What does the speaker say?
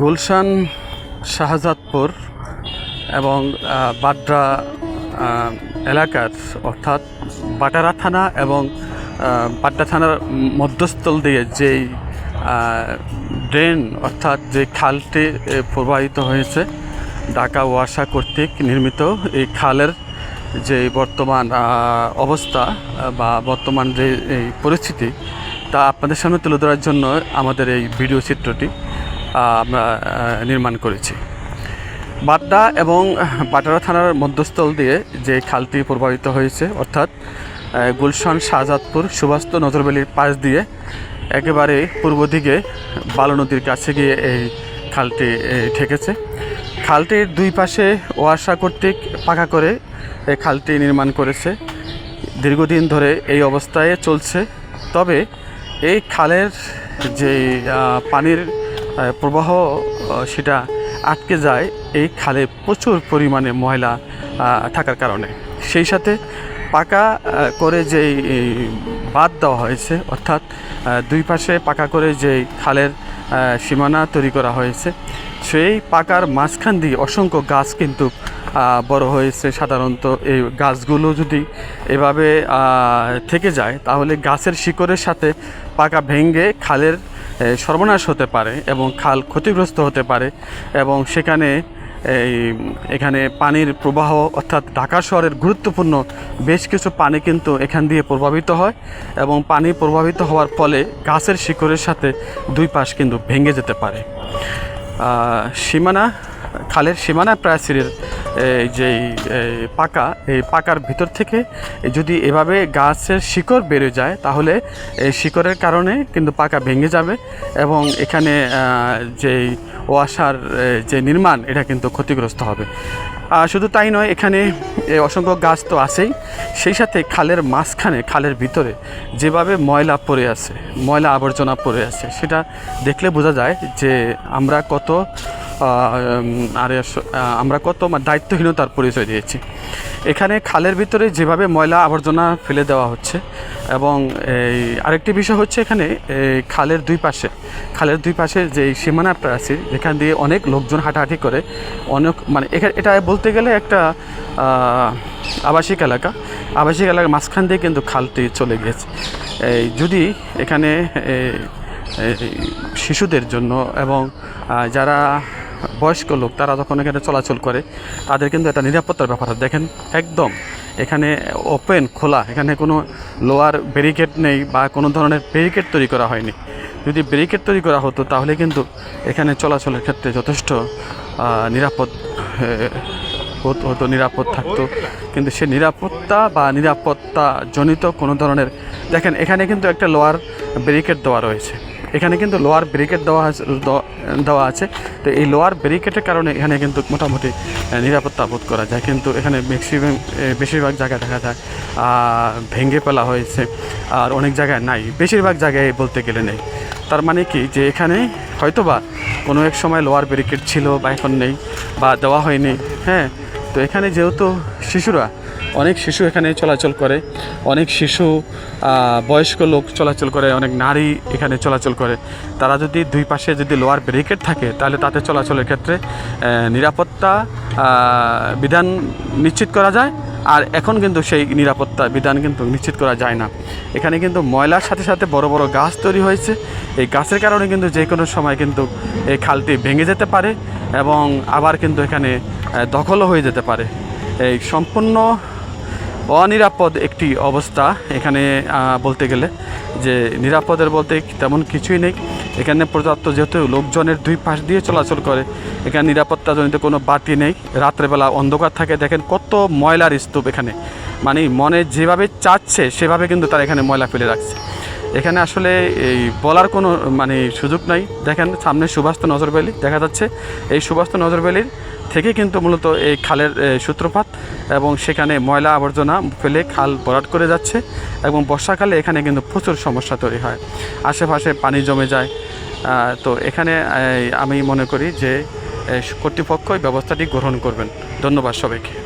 গুলশান, শাহজাদপুর এবং বাড্রা এলাকার অর্থাৎ বাটারা থানা এবং বাড্রা থানার মধ্যস্থল দিয়ে যেই ড্রেন অর্থাৎ যে খালটি প্রবাহিত হয়েছে ঢাকা ওয়াসা কর্তৃক নির্মিত, এই খালের যে বর্তমান অবস্থা, বা বর্তমান যে, এই পরিস্থিতি, তা আপনাদের সামনে তুলে ধরার জন্য আমাদের এই ভিডিও চিত্রটি। আমরা নির্মাণ করেছি। বাড্ডা এবং বাটারা থানার মধ্যস্থল দিয়ে যে খালটি প্রবাহিত হয়েছে, অর্থাৎ গুলশান, শাহজাদপুর সুবাস্ত নজরবেলির পাশ দিয়ে একেবারে পূর্ব দিকে বালু নদীর কাছে গিয়ে এই খালটি ঠেকেছে। খালটির দুই পাশে ওয়াসা কর্তৃক পাকা করে এই খালটি নির্মাণ করেছে। দীর্ঘদিন ধরে এই অবস্থায় চলছে। তবে এই খালের যে পানির প্রবাহ সেটা আটকে যায় এই খালে প্রচুর পরিমাণে ময়লা থাকার কারণে। সেই সাথে পাকা করে যেই বাদ দেওয়া হয়েছে, অর্থাৎ দুই পাশে পাকা করে যেই খালের সীমানা তৈরি করা হয়েছে, সেই পাকার মাঝখান দিয়ে অসংখ্য গাছ কিন্তু বড় হয়েছে সাধারণত এই গাছগুলো যদি এভাবে থেকে যায়, তাহলে গাছের শিকড়ের সাথে পাকা ভেঙে খালের সর্বনাশ হতে পারে এবং খাল ক্ষতিগ্রস্ত হতে পারে এবং সেখানে এই, এখানে পানির প্রবাহ অর্থাৎ ঢাকা শহরের গুরুত্বপূর্ণ বেশ কিছু পানি কিন্তু এখান দিয়ে প্রভাবিত হয় এবং পানি প্রভাবিত হওয়ার ফলে গাছের শিকড়ের সাথে দুই পাশ কিন্তু ভেঙে যেতে পারে। সীমানা, খালের সীমানা প্রায় এই যে পাকা এই পাকার ভিতর থেকে যদি এভাবে গাছের শিকড় বেড়ে যায় তাহলে এই শিকড়ের কারণে কিন্তু পাকা ভেঙে যাবে এবং এখানে আহ, যেই ওয়াসার যে নির্মাণ এটা কিন্তু ক্ষতিগ্রস্ত হবে। শুধু তাই নয় এখানে অসংখ্য গাছ তো আছেই। সেই সাথে খালের মাঝখানে খালের ভিতরে যেভাবে ময়লা পড়ে আছে ময়লা আবর্জনা পড়ে আছে সেটা দেখলে বোঝা যায় যে আমরা কত আরে আমরা কত দায়িত্বহীনতার পরিচয় দিয়েছি। এখানে খালের ভিতরে যেভাবে ময়লা আবর্জনা ফেলে দেওয়া হচ্ছে এবং এই আরেকটি বিষয় হচ্ছে এখানে এই খালের দুই পাশে, খালের দুই পাশে যে সীমানা প্রাচীর যেখান দিয়ে অনেক লোকজন হাঁটাহাঁটি করে, অনেক মানে এটা বলতে গেলে একটা আবাসিক এলাকা। আবাসিক এলাকার মাঝখান দিয়ে কিন্তু খালটি চলে গিয়েছে। এই যদি এখানে শিশুদের জন্য এবং যারা বয়স্ক লোক, তারা যখন এখানে চলাচল করে, তাদের কিন্তু একটা নিরাপত্তার ব্যাপার আছে। দেখেন, একদম এখানে ওপেন খোলা, এখানে কোনো লোয়ার ব্যারিকেড নেই বা কোনো ধরনের ব্যারিকেড তৈরি করা হয়নি। যদি ব্যারিকেড তৈরি করা হতো, তাহলে কিন্তু এখানে চলাচলের ক্ষেত্রে যথেষ্ট নিরাপদ হতো নিরাপদ থাকতো। কিন্তু সে নিরাপত্তা বা নিরাপত্তা জনিত কোনো ধরনের, দেখেন, এখানে কিন্তু একটা লোয়ার ব্যারিকেড দেওয়া রয়েছে। এখানে কিন্তু লোয়ার ব্যারিকেড দেওয়া আছে দেওয়া আছে। তো এই লোয়ার ব্যারিকেডের কারণে এখানে কিন্তু মোটামুটি নিরাপত্তা বোধ করা যায়। কিন্তু এখানে ম্যাক্সিমাম বেশিরভাগ জায়গায় দেখা যায় ভেঙে ফেলা হয়েছে আর অনেক জায়গায় নাই। বেশিরভাগ জায়গায় বলতে গেলে নেই। তার মানে কি? যে এখানে হয়তোবা কোনো এক সময় লোয়ার ব্যারিকেড ছিল বা এখন নেই বা দেওয়া হয়নি। হ্যাঁ তো এখানে যেহেতু শিশুরা অনেক শিশু এখানে চলাচল করে, অনেক শিশু বয়স্ক লোক চলাচল করে, অনেক নারী এখানে চলাচল করে। তারা যদি দুই পাশে যদি লোয়ার ব্যারিকেড থাকে, তাহলে তাতে চলাচলের ক্ষেত্রে নিরাপত্তা বিধান নিশ্চিত করা যায়, আর এখন কিন্তু সেই নিরাপত্তা বিধান কিন্তু নিশ্চিত করা যায় না। এখানে কিন্তু ময়লার সাথে সাথে বড় বড় গাছ তৈরি হয়েছে। এই গাছের কারণে কিন্তু যে কোনো সময় কিন্তু এই খালটি ভেঙে যেতে পারে এবং আবার কিন্তু এখানে দখলও হয়ে যেতে পারে। এই সম্পূর্ণ অনিরাপদ একটি অবস্থা এখানে বলতে গেলে যে নিরাপদের বলতে তেমন কিছুই নেই। এখানে পর্যাপ্ত যেহেতু লোকজনের দুই পাশ দিয়ে চলাচল করে, এখানে নিরাপত্তাজনিত কোনো বাতি নেই। রাত্রেবেলা অন্ধকার থাকে। দেখেন কত ময়লার স্তূপ এখানে। মানে মনে যেভাবে চাচ্ছে, সেভাবে কিন্তু তারা এখানে ময়লা ফেলে রাখছে। এখানে আসলে এই বলার কোনো মানে সুযোগ নাই। দেখেন সামনে সুভাষ নজরবেলি দেখা যাচ্ছে। এই সুভাষ নজরবেলির থেকে কিন্তু মূলত এই খালের সূত্রপাত এবং সেখানে ময়লা আবর্জনা ফেলে খাল ভরাট করে যাচ্ছে এবং বর্ষাকালে এখানে কিন্তু প্রচুর সমস্যা তৈরি হয়। আশেপাশে পানি জমে যায়। তো এখানে আমি মনে করি যে কর্তৃপক্ষই কর্তৃপক্ষ ব্যবস্থাটি গ্রহণ করবেন। ধন্যবাদ সবাইকে।